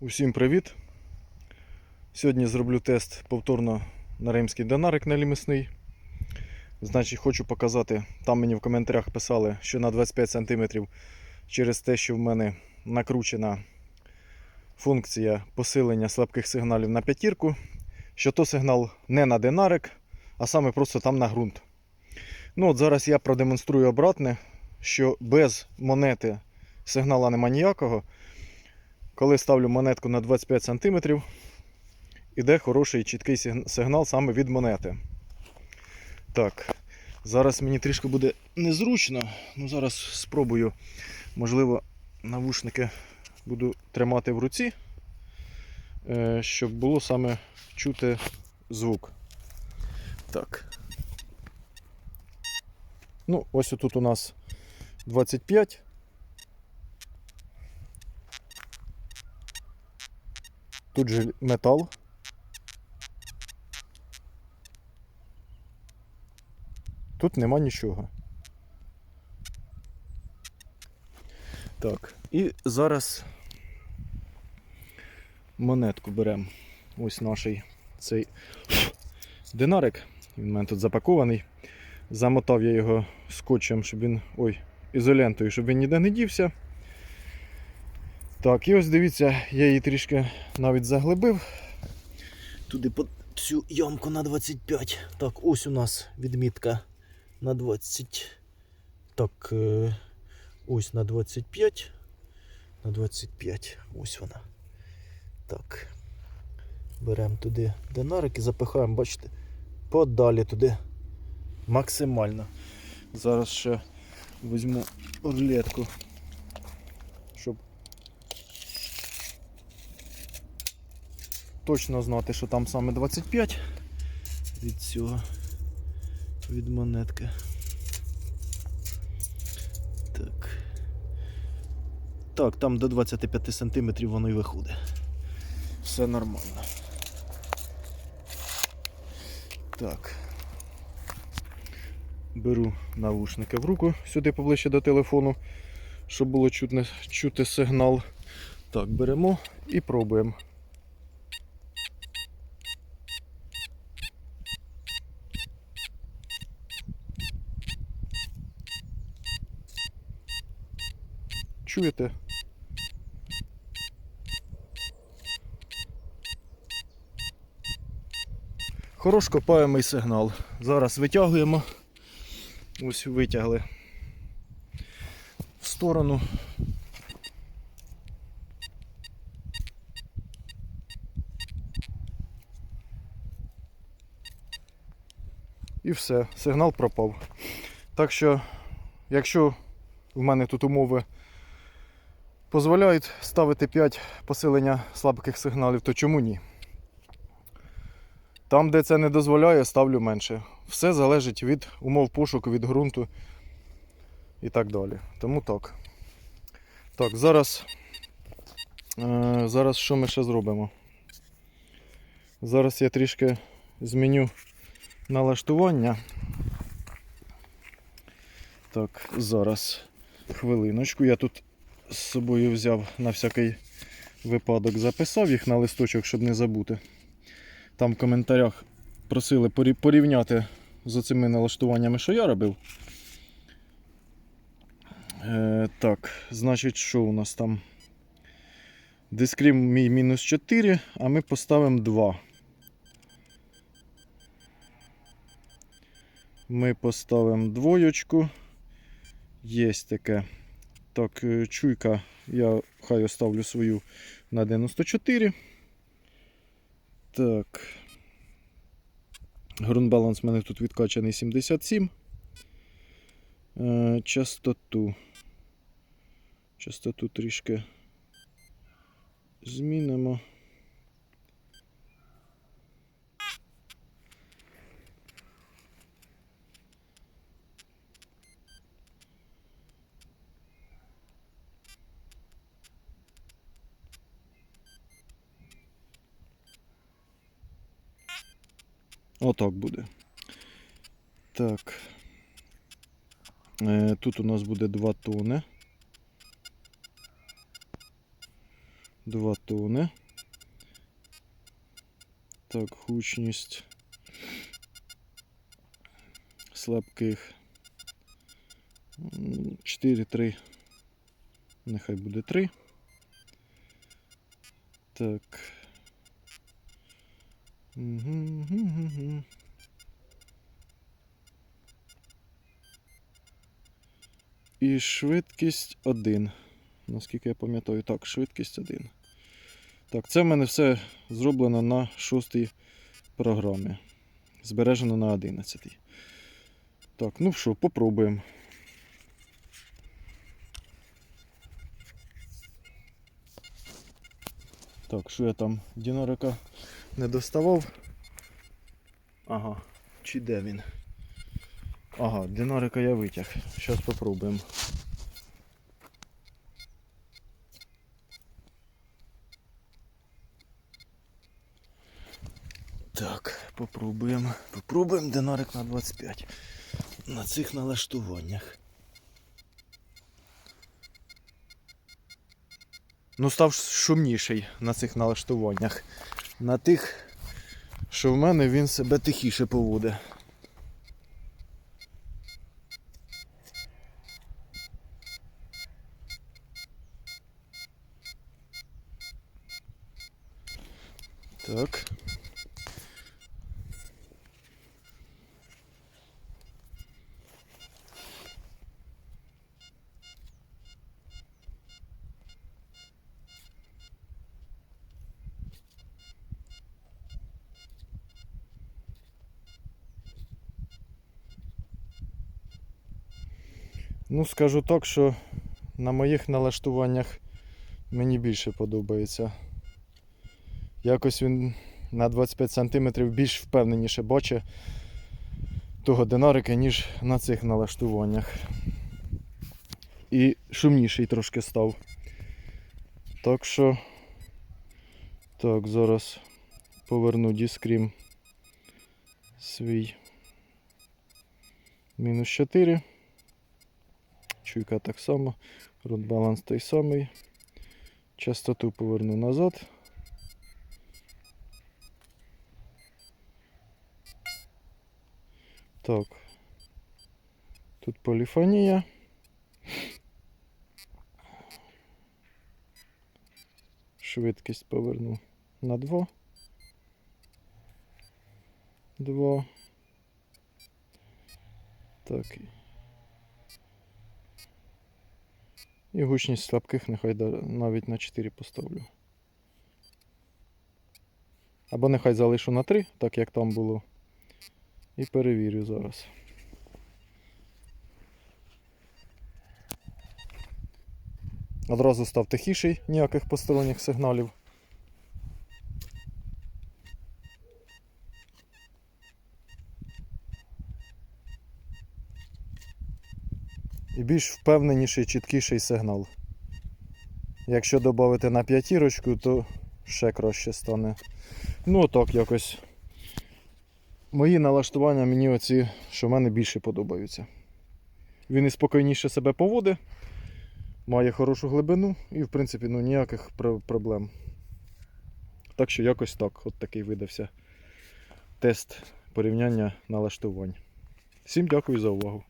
Усім привіт! Сьогодні зроблю тест повторно на римський динарик на лімісний. Значить, хочу показати, там мені в коментарях писали, що на 25 см через те, що в мене накручена функція посилення слабких сигналів на п'ятірку, що то сигнал не на динарик, а саме просто там на ґрунт. Ну от Зараз я продемонструю обратне, що без монети сигнала нема ніякого. Коли ставлю монетку на 25 см, іде хороший чіткий сигнал саме від монети. Так, зараз мені трішки буде незручно. Ну, зараз спробую, можливо, навушники буду тримати в руці, е, щоб було саме чути звук. Так. Ну, ось тут у нас 25. Тут же метал. Тут нема нічого. Так, і зараз монетку беремо. Ось наш цей динарик. Він у мене тут запакований. Замотав я його скотчем, щоб він. Ой, ізолентою, щоб він ніде не дівся. Так, і ось дивіться, я її трішки навіть заглибив. Туди по цю ямку на 25. Так, ось у нас відмітка на 20. Так, е, ось на 25. На 25. Ось вона. Так. Беремо туди динарик і запихаємо, бачите, подалі туди. Максимально. Зараз ще візьму орлетку, щоб точно знати, що там саме 25 від цього, від монетки. Так. Так, там до 25 см воно і виходить. Все нормально. Так. Беру навушники в руку сюди поближче до телефону, щоб було чутне, чути сигнал. Так, беремо і пробуємо. Чуєте? Хорош копаємий сигнал. Зараз витягуємо. Ось витягли в сторону. І все, сигнал пропав. Так що, якщо в мене тут умови дозволяють ставити 5 посилення слабких сигналів, то чому ні? Там, де це не дозволяє, ставлю менше. Все залежить від умов пошуку, від ґрунту і так далі. Тому так. Так, зараз. Е, зараз що ми ще зробимо? Зараз я трішки зміню налаштування. Так, зараз хвилиночку. Я тут з собою взяв на всякий випадок, записав їх на листочок, щоб не забути. Там в коментарях просили порівняти з оцими налаштуваннями, що я робив. Е, так, значить, що у нас там? Дискрім мій мінус 4, а ми поставимо 2. Ми поставимо двоєчку. Є таке. Так, е, чуйка, я хай оставлю свою на 94. Так. Грунбаланс в мене тут відкачаний 77. Е, частоту. Частоту трішки змінимо. Отак буде. Так. Е, Тут у нас буде 2 тони. 2 тони. Так, гучність слабких. 4-3. Нехай буде 3. Так. І швидкість 1. Наскільки я пам'ятаю, так, швидкість 1. Так, це в мене все зроблено на шостій програмі. Збережено на 11. Так, ну що, попробуємо. Так, що я там дінорика не доставав? Ага, чи де він? Ага, динарика я витяг. Зараз попробуємо. Так, попробуємо. Попробуємо динарик на 25. На цих налаштуваннях. Ну, став шумніший на цих налаштуваннях. На тих, що в мене він себе тихіше поводить. Так. Ну, скажу так, що на моїх налаштуваннях мені більше подобається. Якось він на 25 см більш впевненіше бачить того динарика, ніж на цих налаштуваннях. І шумніший трошки став. Так що, так, зараз поверну діскрім свій мінус 4. Чуйка так само, рот баланс той самий. Частоту поверну назад. Так. Тут поліфонія. Швидкість поверну на 2. 2. Так. І гучність слабких нехай навіть на 4 поставлю. Або нехай залишу на 3, так як там було. І перевірю зараз. Одразу став тихіший, ніяких посторонніх сигналів. І більш впевненіший, чіткіший сигнал. Якщо додати на п'ятірочку, то ще краще стане. Ну, так якось. Мої налаштування мені оці, що в мене більше подобаються. Він і спокійніше себе поводить, має хорошу глибину і, в принципі, ну, ніяких проблем. Так що якось так, от такий видався тест порівняння налаштувань. Всім дякую за увагу.